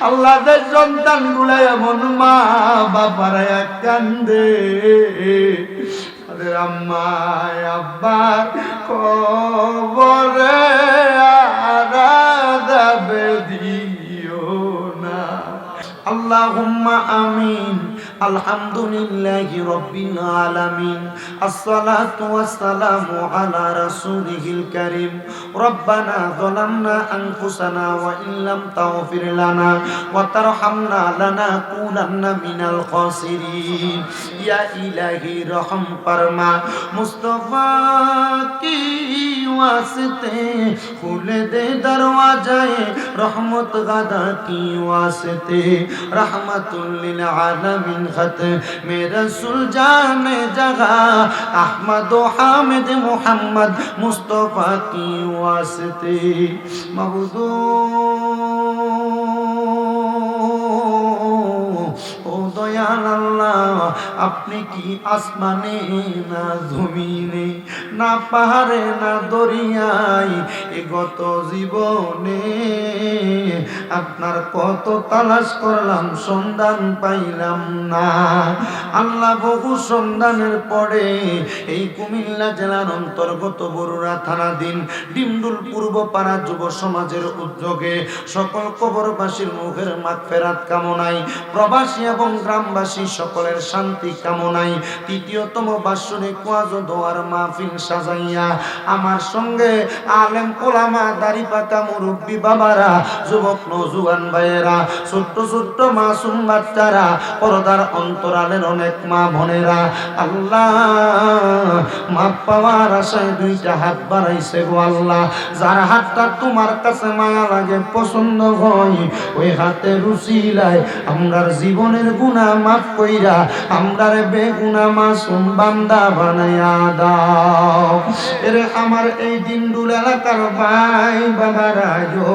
আল্লাহদের সন্তানগুলা এমন মা বাবারা কান্দে। আব্বার কবরে দিও না আল্লাহুম্মা আমিন আলহামদুলিল্লাহি রাব্বিল আলামিন আসসালাতু ওয়াসসালামু আলা রাসূলিহিল কারীম রব্বানা যালামনা আনফুসানা ওয়া ইল্লাম তাগফির লানা ওয়া তারহামনা লানাকুনান্না মিনাল খাসিরিন ইয়া ইলাহি রহম ফরমা মুস্তাফা কি রহমত গাদা কি ওয়াসতে রহমতুল্লিল আলমিন খত মে রসুল জানে জগা আহমদ ও হামিদ মোহাম্মদ মুস্তফা কি ওয়াসতে মবদূর আপনি কি আসমানে না জমিনে, না পাহাড়ে, না দরিয়ায় এ গত জীবনে? আপনার কত তালাশ করলাম, সন্ধান পাইলাম না। আল্লাহ বহু সন্ধানের পরে এই কুমিল্লা জেলার অন্তর্গত বরুড়া থানাধীন ডিমডুল পূর্ব পাড়া যুব সমাজের উদ্যোগে সকল কবরবাসীর মুখের মাঠ ফেরাত কামনায় প্রবাসী এবং গ্রামবাসী সকলের শান্তি কামনাই তৃতীয়তম বাৎসরিক ওয়াজ দোয়ার মাহফিল সাজাইয়া, আমার সঙ্গে আলেম ওলামা দাড়ি পাতা মুরব্বী বাবারা, যুবক নজুয়ান ভাইয়েরা, ছোট্ট ছোট্ট মাসুম বাচ্চারা, পরদার অন্তরালের অনেক মা বোনেরা। আল্লাহ মা পাওয়ার আশায় দুইটা হাত বাড়াইছে গো আল্লাহ। যার হাতটা তোমার কাছে মায়া লাগে, পছন্দ হয়, ওই হাতে রুচিলায় আমরার জীবনের গুণা মাফ কইরা আমরার বেগুনা মাসুম বান্দা বানাইয়া দাও। এরে আমার এই দিনডুল এলাকার ভাই বাবারা গো,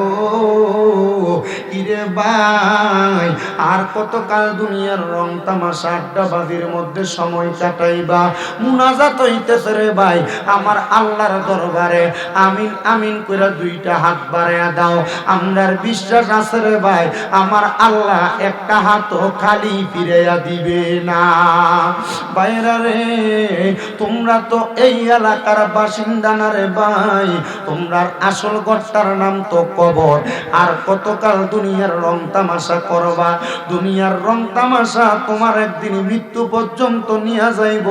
ইরে ভাই, আর কতকাল দুনিয়ার রং তামাশা আড্ডাবাজির মধ্যে সময় কাটাইবা? মুনাজাত হইতেছে রে ভাই, আমার আল্লাহর দরবারে। আমিন আমিন করে দুইটা হাত বাড়াইয়া দাও। আমরার বিশ্বাস আছে রে ভাই, আমার আল্লাহ একটা হাতও খালি ফিরাইয়া দিবে না। বাইরা রে, তোমরা তো এই এলাকার বাসিন্দা না রে ভাই। তোমরার আসল গড়টার নাম তো কবর। আর কতকাল দুনিয়ার রং তামাশা করবা? দুনিয়ার রং তামাশা তোমার একদিন মৃত্যু পর্যন্ত নিয়ে যাইব।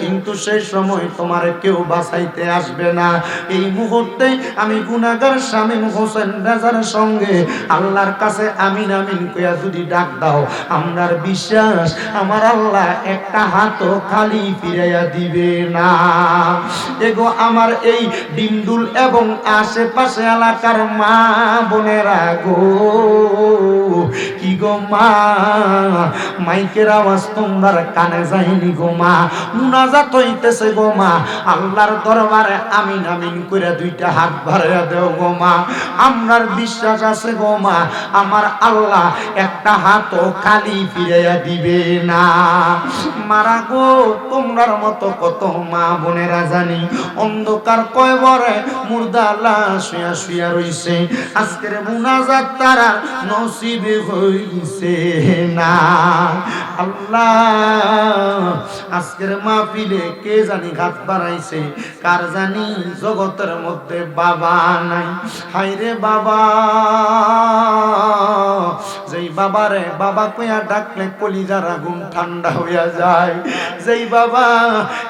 কিন্তু সেই সময় তোমার কেউ বাঁচাইতে আসবে না। এই মুহূর্তে আমি গুনাগার স্বামী হোসেন রাজার সঙ্গে আল্লাহর কাছে আমিন আমিন কইয়া যদি ডাক দাও, আমরার বিশ্বাস আমার আল্লাহ একটা হাতও খালি ফিরাইয়া দিবে না। এগো আমার এই ডিমডুল এবং আশেপাশে এলাকার মা বোনেরা গো, কি গো মা? মাইকের আওয়াজ তোমরা কানে যায়নি গো মা? মুনাজাত হইতেছে গো মা। আল্লাহর দরবারে আমিন আমিন করে দুইটা হাত বাড়াইয়া দেও গো মা। আমরার বিশ্বাস আছে গো মা, আমার আল্লাহ একটা হাতও খালি ফিরাইয়া দিবে না। মারা গো, তোমরার মতো কত মা বোনেরা জানি, অন্ধকার কয় বরে মুর্দা লাশ শুয়া রইছে। আজকের মুনাজাত তারা নসিবে হইছে না। আল্লাহ, আজকের মাহফিলে কে জানি ঘাত বাড়াইছে, কার জানি জগতের মধ্যে বাবা নাই। হাইরে বাবা! বাবারে, বাবা কইয়া ডাকলে কলিজার আগুন ঠান্ডা হইয়া যায়। যেই বাবা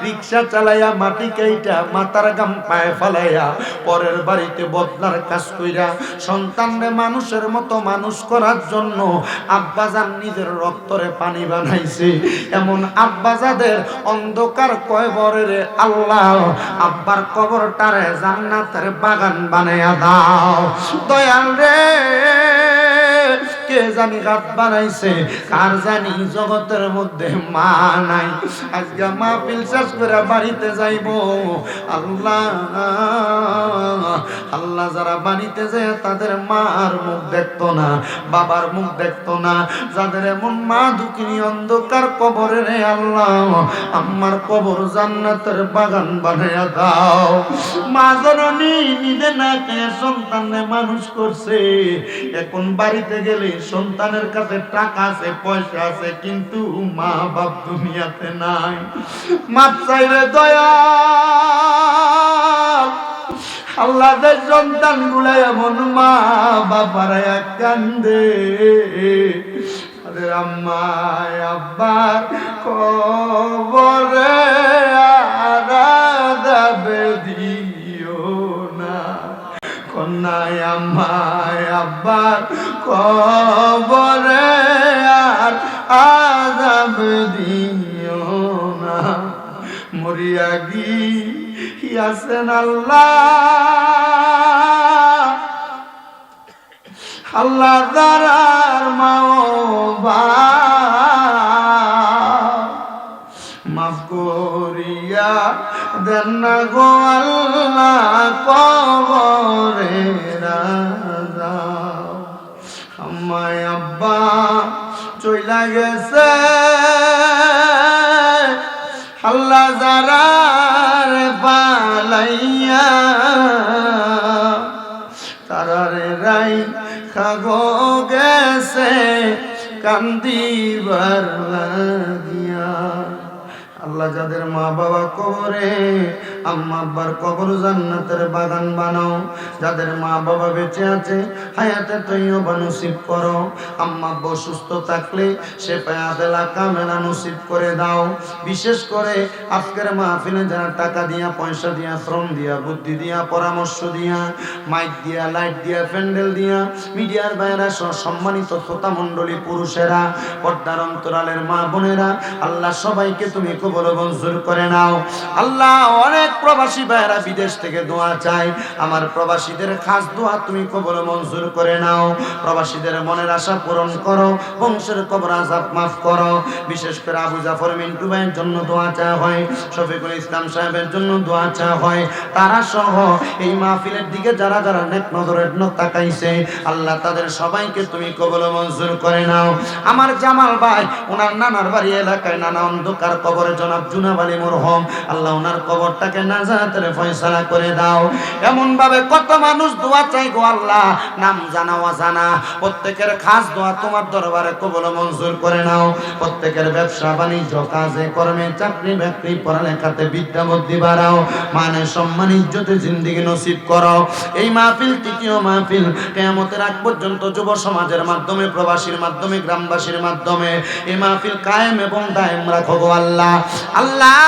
রিক্সা চালাইয়া মাটি কেইটা মাথার গাম পায়ে ফালাইয়া পরের বাড়িতে বদলার কাজ কইরা সন্তানরে মানুষের মতো মানুষ করার জন্য আব্বাজান নিজের রক্তরে পানি বানাইছে। এমন আব্বাজাদের অন্ধকার কয়বরের আল্লাহ, আব্বার কবরটারে জান্নাতের বাগান বানাইয়া দাও। দয়াল রে। জানি রাত বানাইছে কার জানি জগতের মধ্যে মা নাই। আজকে মা শেষ করে বাড়িতে যাইব। আল্লাহ আল্লাহ যারা বাড়িতে যায়, তাদের মার মুখ দেখতো না, বাবার মুখ দেখতো না। যাদের এমন মা দুঃখিনী অন্ধকার কবরে রে আল্লাহ, আমার কবর জান্নাতের বাগান বানাইয়া দাও। মা জননী নিজে না খেয়ে সন্তানে মানুষ করছে? এখন বাড়িতে গেলে সন্তানের কাছে টাকা আছে, পয়সা আছে, কিন্তু মা বাপ দুনিয়াতে নাই। মাপ চাইলে দয়া আল্লাহদের সন্তানগুলা এমন মা বাবারা কান্দে। তাদের আম্মায়, আব্বার কবরে আরাদাবে দিও না। কন্যায়, আম্মায়, আব্বার কবরে আর আজাব দিও না। মরিয়া গিয়াছেন আল্লাহ। আল্লাহ দারার মাও মাফ করিয়া দেন গো আল্লাহ আমায় আব্বা চইলা গেছে। আল্লাহ যারার পালাইয়া তারারে রাই খাগো গেছে কান্দিবার লাগিয়া। আল্লাহ যাদের মা বাবা কবরে, আম্মা আব্বার কবর জান্নাতের বাগান বানাও। যাদের মা বাবা বেঁচে আছে, হায়াতে তৈবা নসিব করো। আম্মা আব্বা সুস্থ থাকলে সে পায়াদেলা কামেলা নসিব করে দাও। বিশেষ করে আজকের মাহফিলে যারা টাকা দিয়া, পয়সা দিয়া, শ্রম দিয়া, বুদ্ধি দিয়া, পরামর্শ দিয়া, মাইক দিয়া, লাইট দিয়া, প্যান্ডেল দিয়া, মিডিয়ার বাইরা সম্মানিত শ্রোতা মণ্ডলী পুরুষেরা, পর্দার অন্তরালের মা বোনেরা আল্লাহ সবাইকে তুমি কবল মঞ্জুর করে নাও। আল্লাহ অনেক প্রবাসী ভাইয়েরা বিদেশ থেকে দোয়া চাই আমার প্রবাসীদের খাস দোয়া তুমি কবল মঞ্জুর করে নাও। প্রবাসীদের মনের আশা পূরণ করো, বংশের কবর আজাব মাফ করো। বিশেষ করে আবু জাফর মিন্টু ভাইয়ের জন্য দোয়া চা হয়, শফিকুল ইসলাম সাহেবের জন্য দোয়া চা হয়। তারা সহ এই মাহফিলের দিকে যারা যারা নেক নজরের তাকাইছে, আল্লাহ তাদের সবাইকে তুমি কবল মঞ্জুর করে নাও। আমার জামাল ভাই, ওনার নানার বাড়ি এলাকায় নানা অন্ধকার কবরে জনাব জুনাব আলী মরহম, আল্লাহ ওনার কবরটাকে নাজাতের ফয়সালা করে দাও। এমন ভাবে কত মানুষ দোয়া চাই গো আল্লাহ, নাম জানা অজানা। প্রত্যেকের খাস দোয়া তোমার দরবারে কবল মঞ্জুর করে নাও। প্রত্যেকের ব্যবসা, বাণিজ্য, কাজে, কর্মে, চাকরি, বাকরি, পড়ালেখাতে বিদ্যা, বুদ্ধি বাড়াও। মানে সম্মান, ইজ্জতে জিন্দিগি নসিব করো। এই মাহফিল তৃতীয় মাহফিল, কেয়ামতের আগ পর্যন্ত যুব সমাজের মাধ্যমে, প্রবাসীর মাধ্যমে, গ্রামবাসীর মাধ্যমে এই মাহফিল কায়েম এবং দায়েম রাখো গো আল্লাহ। আল্লাহ,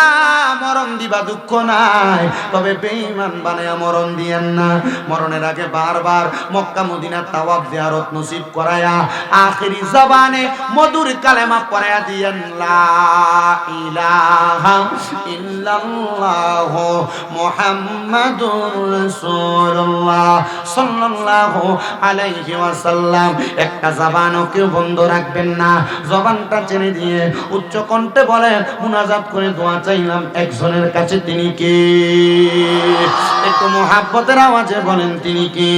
মরণ দিবা দুঃখ নাই। তবে বেঈমান বানায়া মরণ দিয়েন না। মরণের আগে বারবার মক্কা মদিনা তাওয়াব করায়া জবানে মধুর কালেমা দিয়েন আলাইহি ওয়াসাল্লাম। একটা জবানও কেউ বন্ধ রাখবেন না। জবানটা চেনে দিয়ে উচ্চ কণ্ঠে বলেন করে দোয়া চাইলাম একজনের কাছে তিনি কে? একটু মোহাব্বতের আওয়াজে বলেন তিনি কে?